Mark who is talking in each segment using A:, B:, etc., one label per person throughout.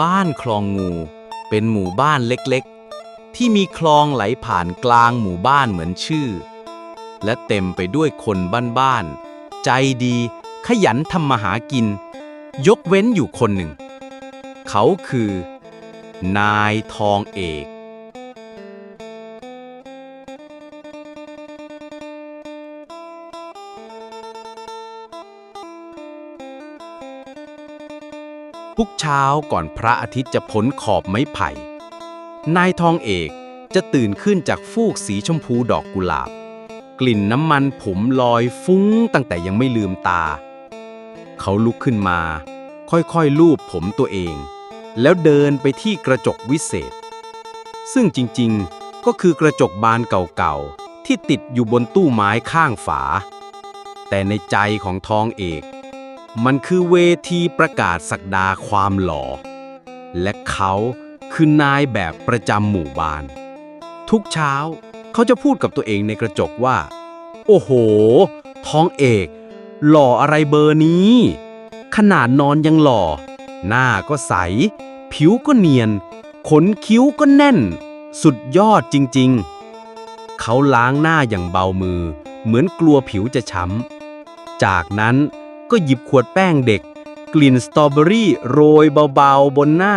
A: บ้านคลองงูเป็นหมู่บ้านเล็กๆ ที่มีคลองไหลผ่านกลางหมู่บ้านเหมือนชื่อ และเต็มไปด้วยคนบ้านๆ ใจดีขยันทำมาหากิน ยกเว้นอยู่คนหนึ่ง เขาคือ นายทองเอก ทุกเช้าก่อนพระอาทิตย์จะพ้นขอบไม้ไผ่ นายทองเอกจะตื่นขึ้นจากฟูกสีชมพูดอกกุหลาบ กลิ่นน้ำมันผมลอยฟุ้งตั้งแต่ยังไม่ลืมตา เขาลุกขึ้นมา ค่อยๆลูบผมตัวเอง แล้วเดินไปที่กระจกวิเศษ ซึ่งจริงๆก็คือกระจกบานเก่าๆที่ติดอยู่บนตู้ไม้ข้างฝา แต่ในใจของทองเอก มันคือเวทีประกาศสักดาความหล่อ และเขาคือนายแบบประจำหมู่บ้าน ทุกเช้าเขาจะพูดกับตัวเองในกระจกว่า โอ้โห ท้องเอก หล่ออะไรเบอร์นี้ ขนาดนอนยังหล่อ หน้าก็ใส ผิวก็เนียน ขนคิ้วก็แน่น สุดยอดจริงๆ เขาล้างหน้าอย่างเบามือ เหมือนกลัวผิวจะช้ำ จากนั้น ก็หยิบขวดแป้งเด็ก กลิ่นสตรอเบอรี่โรยเบาๆบนหน้า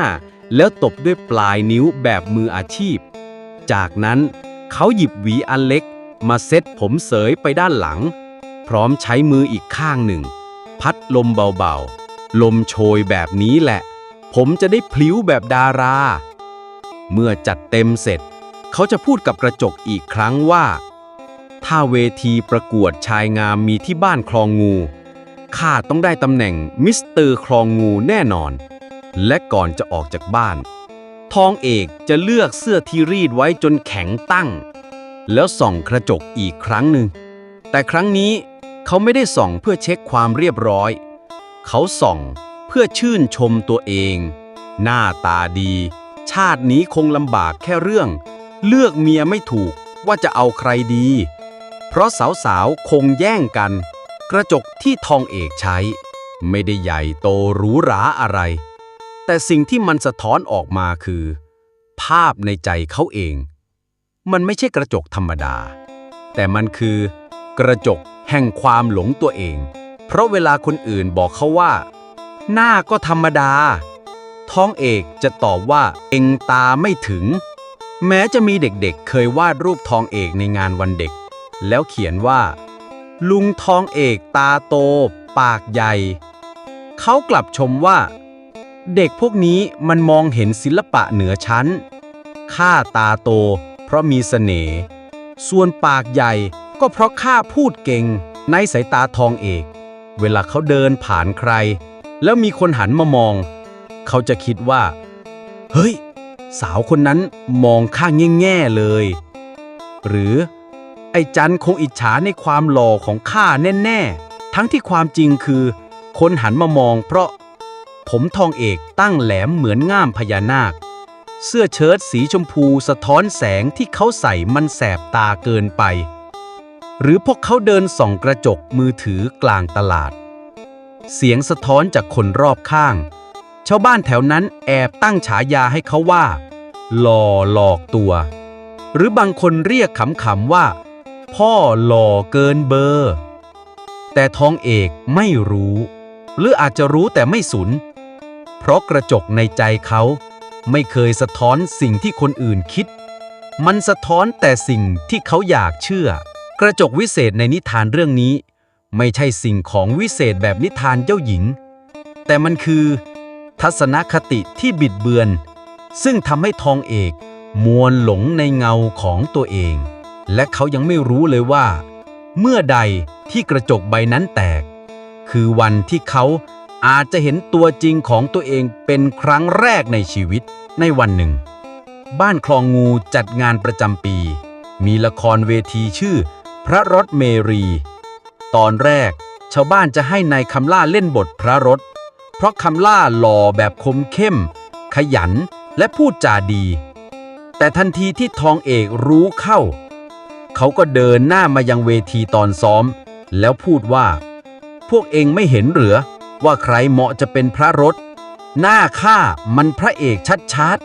A: แล้วตบด้วยปลายนิ้วแบบมืออาชีพ จากนั้นเขาหยิบหวีอันเล็ก มาเซ็ตผมเสยไปด้านหลัง พร้อมใช้มืออีกข้างหนึ่ง พัดลมเบาๆ ลมโชยแบบนี้แหละ ผมจะได้พลิ้วแบบดารา เมื่อจัดเต็มเสร็จ เขาจะพูดกับกระจกอีกครั้งว่า ถ้าเวทีประกวดชายงามมีที่บ้านคลองงู ข้าต้องได้ตำแหน่งมิสเตอร์คลองงูแน่นอน และก่อนจะออกจากบ้าน ทองเอกจะเลือกเสื้อที่รีดไว้จนแข็งตั้ง แล้วส่องกระจกอีกครั้งหนึ่ง แต่ครั้งนี้เขาไม่ได้ส่องเพื่อเช็คความเรียบร้อย เขาส่องเพื่อชื่นชมตัวเอง หน้าตาดี ชาตินี้คงลำบากแค่เรื่อง เลือกเมียไม่ถูกว่าจะเอาใครดี เพราะสาวๆคงแย่งกัน กระจกที่ทองเอกใช้ ไม่ได้ใหญ่โตหรูหราอะไร แต่สิ่งที่มันสะท้อนออกมาคือ ภาพในใจเขาเอง มันไม่ใช่กระจกธรรมดา แต่มันคือ กระจกแห่งความหลงตัวเอง เพราะเวลาคนอื่นบอกเขาว่า หน้าก็ธรรมดา ท้องเอกจะตอบว่าเองตาไม่ถึง แม้จะมีเด็กๆเคยวาดรูปทองเอกในงานวันเด็ก แล้วเขียนว่า ลุงทองเอกตาโต ปากใหญ่ เขากลับชมว่า เด็กพวกนี้มันมองเห็นศิลปะเหนือชั้น ข้าตาโต เพราะมีเสน่ห์ ส่วนปากใหญ่ก็เพราะข้าพูดเก่งในสายตาทองเอก เวลาเขาเดินผ่านใคร แล้วมีคนหันมามอง เขาจะคิดว่า เฮ้ย สาวคนนั้นมองข้างแง่ๆเลย หรือ ไอ้จันคงอิจฉาในความหล่อของข้าแน่ๆ ทั้งที่ความจริงคือ คนหันมามองเพราะ ผมทองเอกตั้งแหลมเหมือนง่ามพญานาค เสื้อเชิ้ตสีชมพูสะท้อนแสงที่เขาใส่มันแสบตาเกินไป หรือพวกเขาเดินส่องกระจกมือถือกลางตลาด เสียงสะท้อนจากคนรอบข้าง ชาวบ้านแถวนั้นแอบตั้งฉายาให้เขาว่าหล่อหลอกตัว หรือบางคนเรียกขำๆว่า พ่อหล่อเกินเบอร์ แต่ทองเอกไม่รู้ หรืออาจจะรู้แต่ไม่สุนเพราะกระจกในใจเขาไม่เคยสะท้อนสิ่งที่คนอื่นคิด มันสะท้อนแต่สิ่งที่เขาอยากเชื่อ กระจกวิเศษในนิทานเรื่องนี้ ไม่ใช่สิ่งของวิเศษแบบนิทานเจ้าหญิง แต่มันคือ ทัศนคติที่บิดเบือน ซึ่งทำให้ทองเอกมวนหลงในเงาของตัวเอง และเขายังไม่รู้เลยว่า เมื่อใดที่กระจกใบนั้นแตก คือวันที่เขาอาจจะเห็นตัวจริงของตัวเองเป็นครั้งแรกในชีวิตในวันหนึ่ง บ้านคลองงูจัดงานประจำปี มีละครเวทีชื่อ พระรถเมรี ตอนแรก ชาวบ้านจะให้นายคำล่าเล่นบทพระรถ เพราะคำล่าหล่อแบบคมเข้ม ขยันและพูดจาดี แต่ทันทีที่ทองเอกรู้เข้า เขาก็เดินหน้ามายังเวทีตอนซ้อม แล้วพูดว่า พวกเองไม่เห็นเหรือ ว่าใครเหมาะจะเป็นพระรถ หน้าข้ามันพระเอกชัด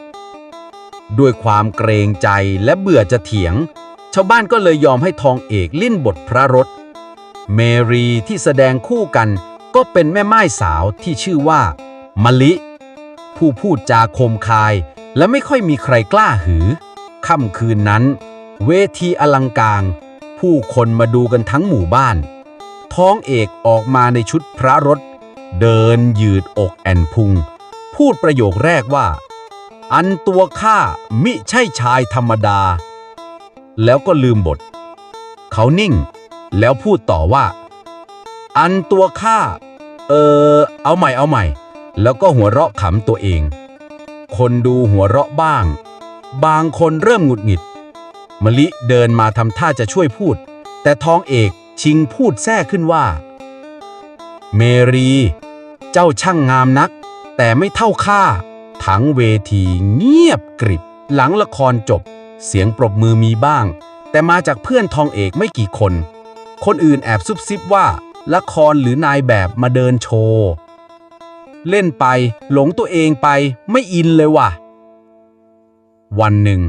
A: ๆ ด้วยความเกรงใจและเบื่อจะเถียง ชาวบ้านก็เลยยอมให้ทองเอกลิ้นบทพระรถ เมรีที่แสดงคู่กันก็เป็นแม่ไม้สาวที่ชื่อว่ามะลิ ผู้พูดจาคมคาย และไม่ค่อยมีใครกล้าหือ ค่ำคืนนั้น เวทีอลังการ ผู้คนมาดูกันทั้งหมู่บ้าน ท้องเอกออกมาในชุดพระรถ เดินยืดอกแอนพุง พูดประโยคแรกว่า อันตัวข้ามิใช่ชายธรรมดา แล้วก็ลืมบท เขานิ่ง แล้วพูดต่อว่า อันตัวข้าเออ เอาใหม่เอาใหม่ แล้วก็หัวเราะขำตัวเอง คนดูหัวเราะบ้าง บางคนเริ่มหงุดหงิด มะลิเดินมาทำท่าจะช่วยพูด แต่ทองเอกชิงพูดแทรกขึ้นว่า เมรี เจ้าช่างงามนัก แต่ไม่เท่าข้าทั้งเวทีเงียบกริบ หลังละครจบ เสียงปรบมือมีบ้าง แต่มาจากเพื่อนทองเอกไม่กี่คน คนอื่นแอบซุบซิบว่า ละครหรือนายแบบมาเดินโชว์เล่นไปหลงตัวเองไปไม่อินเลยว่ะ วันหนึ่ง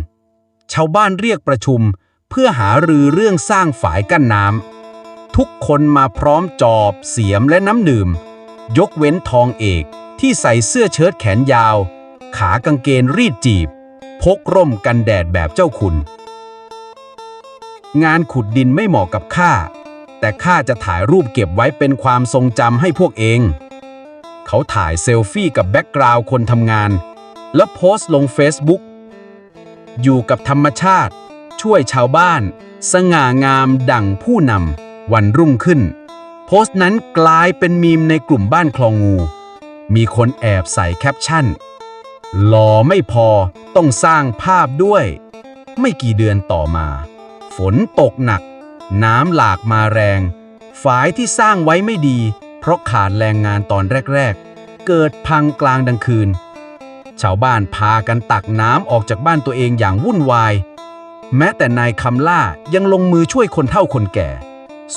A: ชาวบ้านเรียกประชุม เพื่อหารือเรื่องสร้างฝายกั้นน้ำทุกคนมาพร้อมจอบ เสียมและน้ำดื่ม ยกเว้นทองเอกที่ใส่เสื้อเชิ้ตแขนยาว ขากางเกงรีดจีบ พกร่มกันแดดแบบเจ้าคุณ งานขุดดินไม่เหมาะกับข้า แต่ข้าจะถ่ายรูปเก็บไว้เป็นความทรงจำให้พวกเอง เขาถ่ายเซลฟี่กับแบ็กกราวด์คนทำงาน แล้วโพสต์ลง Facebook อยู่กับธรรมชาติ ช่วยชาวบ้าน สง่างามดั่งผู้นำ วันรุ่งขึ้น โพสต์นั้นกลายเป็นมีมในกลุ่มบ้านคลองงู มีคนแอบใส่แคปชั่น หล่อไม่พอต้องสร้างภาพด้วย ไม่กี่เดือนต่อมา ฝนตกหนัก น้ำหลากมาแรง ฝายที่สร้างไว้ไม่ดี เพราะขาดแรงงานตอนแรก ๆ เกิดพังกลางดังคืน ชาวบ้านพากันตักน้ำออกจากบ้านตัวเองอย่างวุ่นวาย แม้แต่นายคำล่ายังลงมือช่วยคนเฒ่าคนแก่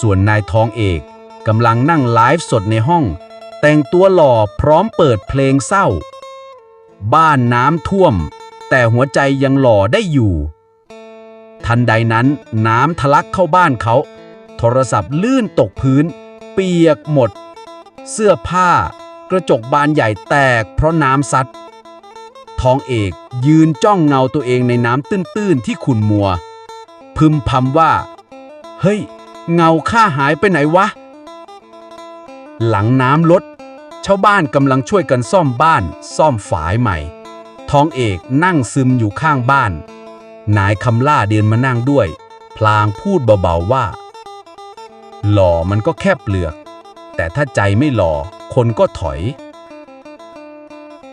A: ส่วนนายทองเอกกำลังนั่งไลฟ์สดในห้อง แต่งตัวหล่อพร้อมเปิดเพลงเศร้า บ้านน้ำท่วม แต่หัวใจยังหล่อได้อยู่ ทันใดนั้นน้ำทะลักเข้าบ้านเขา โทรศัพท์ลื่นตกพื้น เปียกหมด เสื้อผ้ากระจกบานใหญ่แตกเพราะน้ำซัด ทองเอก ยืนจ้องเงาตัวเองในน้ำตื้นๆที่ขุ่นมัว พึมพำว่า เฮ้ย เงาข้าหายไปไหนวะ หลังน้ำลดชาวบ้านกำลังช่วยกันซ่อมบ้าน ซ่อมฝายใหม่ ทองเอกนั่งซึมอยู่ข้างบ้าน นายคำล่าเดินมานั่งด้วย พลางพูดเบาๆว่า หล่อมันก็แค่เปลือก แต่ถ้าใจไม่หล่อคนก็ถอย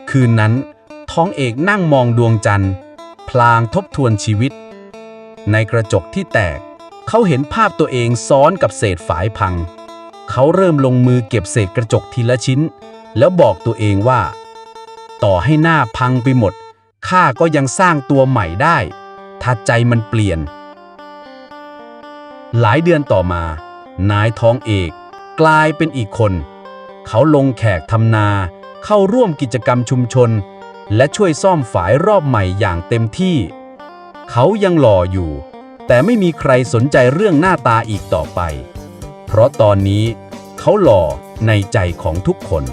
A: คืนนั้น ท้องเอกนั่งมองดวงจันทร์ พลางทบทวนชีวิต ในกระจกที่แตก เขาเห็นภาพตัวเองซ้อนกับเศษฝายพัง เขาเริ่มลงมือเก็บเศษกระจกทีละชิ้น แล้วบอกตัวเองว่า ต่อให้หน้าพังไปหมด ข้าก็ยังสร้างตัวใหม่ได้ ถ้าใจมันเปลี่ยน หลายเดือนต่อมา นายท้องเอกกลายเป็นอีกคน เขาลงแขกทำนา เข้าร่วมกิจกรรมชุมชน และช่วยซ่อมฝายรอบใหม่อย่างเต็มที่ เขายังหล่ออยู่ แต่ไม่มีใครสนใจเรื่องหน้าตาอีกต่อไป เพราะตอนนี้เขาหล่อในใจของทุกคน